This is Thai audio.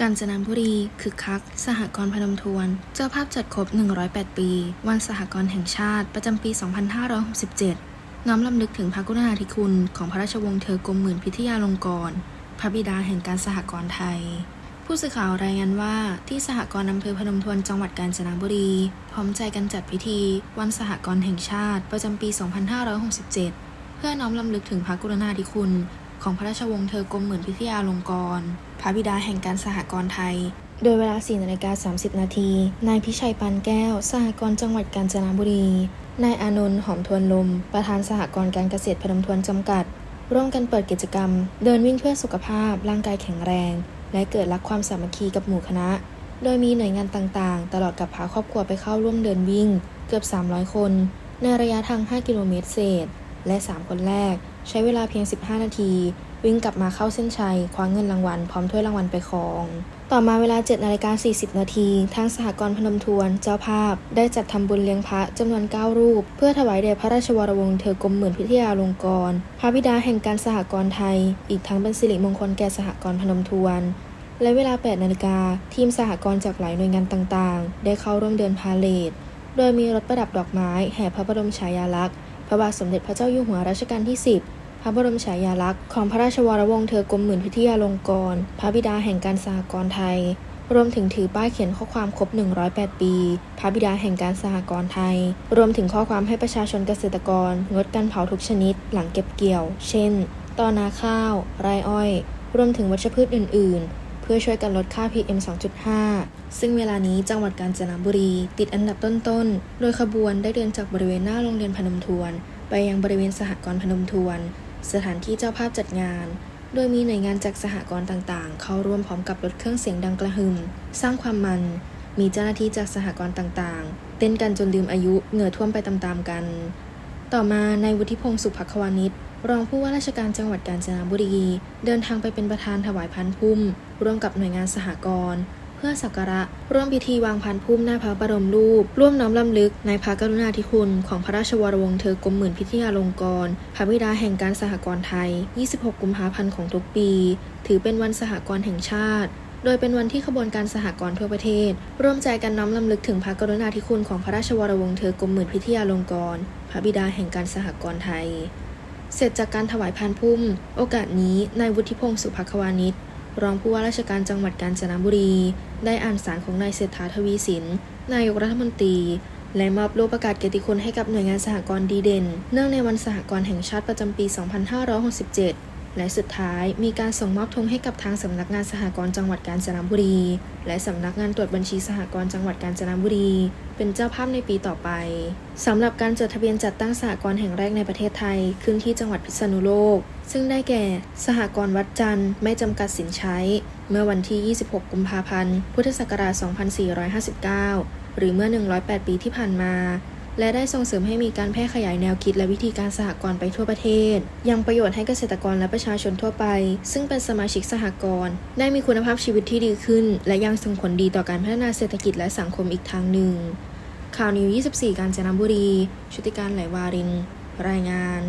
กาญจนบุรีคึกคัก สหกรณ์พนมทวน เจ้าภาพจัดครบ 108 ปี วันสหกรณ์แห่งชาติประจำปี 2567 น้อมลำลึกถึงพระกรุณาธิคุณ ของพระราชวงศ์เธอกรมหมื่นพิทยาลงกรณ์พระบิดาแห่งการสหกรณ์ไทย ผู้สื่อข่าวรายงานว่าที่สหกรณ์อำเภอพนมทวนจังหวัดกาญจนบุรี พร้อมใจกันจัดพิธี วันสหกรณ์แห่งชาติประจำปี 2567 เพื่อน้อมลำลึกถึงพระกรุณาธิคุณ ของพระราชวงศ์เธอกรมหมื่นพิทยาลงกรณ์พระบิดาแห่งการสหกรณ์ไทย โดยเวลา4นาฬิกา30 นาที นายพิชัยปานแก้ว สหกรณ์จังหวัดกาญจนบุรี นายอานนท์หอมทวนลม ประธานสหกรณ์การเกษตรพนมทวนจำกัด ร่วมกันเปิดกิจกรรม เดินวิ่งเพื่อสุขภาพ ร่างกายแข็งแรง และเกิดรักความสามัคคีกับหมู่คณะ โดยมีหน่วยงานต่างๆ ตลอดกับพาครอบครัวไปเข้าร่วมเดินวิ่ง เกือบ 300 คน ในระยะทาง 5 กิโลเมตรเศษ และ 3 คนแรก ใช้เวลาเพียง 15 นาที วิ่งกลับมาเข้าเส้นชัย คว้าเงินรางวัล พร้อมถ้วยรางวัลไปครอง ต่อมาเวลา7นาฬิกา40 นาที ทางสหกรณ์พนมทวน เจ้าภาพ ได้จัดทำบุญเลี้ยงพระจำนวน 9 รูป เพื่อถวายแด่พระราชวรวงศ์เธอกรมหมื่นพิทยาลงกรณ์พระบิดาแห่งการสหกรณ์ไทย อีกทั้งเป็นสิริมงคลแก่สหกรณ์พนมทวนและเวลา 8 นาฬิกา ทีมสหกรณ์จากหลายหน่วยงานต่างๆ ได้เข้าร่วมเดินพาเลท โดยมีรถประดับดอกไม้ แห่พระบรมฉายาลักษณ์ พระบาทสมเด็จพระเจ้าอยู่หัวรัชกาลที่ 10 ระบรมฉายาลักษณ์ของพระราชวรวงศ์เธอกรมหมื่นพิทยาลงกรณ์พระบิดาแห่งการสหกรณ์ไทย รวมถึงถือป้ายเขียนข้อความครบ 108 ปี พระบิดาแห่งการสหกรณ์ไทย รวมถึงข้อความให้ประชาชนเกษตรกร งดการเผาทุกชนิด หลังเก็บเกี่ยว เช่นตอนาข้าว ไรอ้อย รวมถึงวัชพืชอื่น ๆ เพื่อช่วยกันลดค่า PM 2.5 ซึ่งเวลานี้จังหวัดกาญจนบุรี ติดอันดับต้น ๆ โดยขบวนได้เดินจากบริเวณหน้าโรงเรียนพนมทวน ไปยังบริเวณสหกรณ์พนมทวน สถานที่เจ้าภาพจัดงาน โดยมีหน่วยงานจากสหกรณ์ต่างๆ เข้าร่วมพร้อมกับรถเครื่องเสียงดังกระหึ่ม สร้างความมัน มีเจ้าหน้าที่จากสหกรณ์ต่างๆ เต้นกันจนลืมอายุเหงื่อท่วมไปตามๆกัน ต่อมานายวุฒิพงศ์สุภควานิชรองผู้ว่าราชการจังหวัดกาญจนบุรี เดินทางไปเป็นประธานถวายพันพุ่ม ร่วมกับหน่วยงานสหกรณ์ พื่อสักการะ ร่วมพิธีวางพันพุ่มหน้าพระบรมรูป ร่วมน้อมรำลึกในพระกรุณาธิคุณของพระราชวรวงศ์เธอกรมหมื่นพิทยาลงกรณ์พระบิดาแห่งการสหกรณ์ไทย 26 กุมภาพันธ์ของทุกปี ถือเป็นวันสหกรณ์แห่งชาติโดยเป็นวันที่ขบวนการสหกรณ์ทั่วประเทศ ร่วมใจกันน้อมรำลึกถึงพระกรุณาธิคุณของพระราชวรวงศ์เธอกรมหมื่นพิทยาลงกรณ์พระบิดาแห่งการสหกรณ์ไทย เสร็จจากการถวายพานพุ่ม โอกาสนี้นายวุฒิพงศ์สุภควานิช รองผู้ว่าราชการจังหวัดกาญจนบุรี ได้อ่านสารของนายเศรษฐาทวีสิน นายกรัฐมนตรี และมอบโล่ประกาศเกียรติคุณให้กับหน่วยงานสหกรณ์ดีเด่น เนื่องในวันสหกรณ์แห่งชาติประจำปี 2567 และสุดท้ายมีการส่งมอบธงให้กับทางสำนักงานสหกรณ์จังหวัดกาญจนบุรี และสำนักงานตรวจบัญชีสหกรณ์จังหวัดกาญจนบุรี เป็นเจ้าภาพในปีต่อไปสำหรับการจดทะเบียนจัดตั้งสหกรณ์แห่งแรกในประเทศไทย ขึ้นที่จังหวัดพิษณุโลก ซึ่งได้แก่ สหกรณ์วัดจันทร์ไม่จำกัดสินใช้ เมื่อวันที่ 26 กุมภาพันธ์ พุทธศักราช 2459 หรือเมื่อ 108 ปีที่ผ่านมา และได้ส่งเสริมให้มีการแพร่ขยายแนวคิดและวิธีการสหกรณ์ไปทั่วประเทศ ยังประโยชน์ให้เกษตรกรและประชาชนทั่วไป ซึ่งเป็นสมาชิกสหกรณ์ได้มีคุณภาพชีวิตที่ดีขึ้น และยังส่งผลดีต่อการพัฒนาเศรษฐกิจและสังคมอีกทางหนึ่ง ข่าวนิว 24 การจนบุรี ชุติการไหลวาริน รายงาน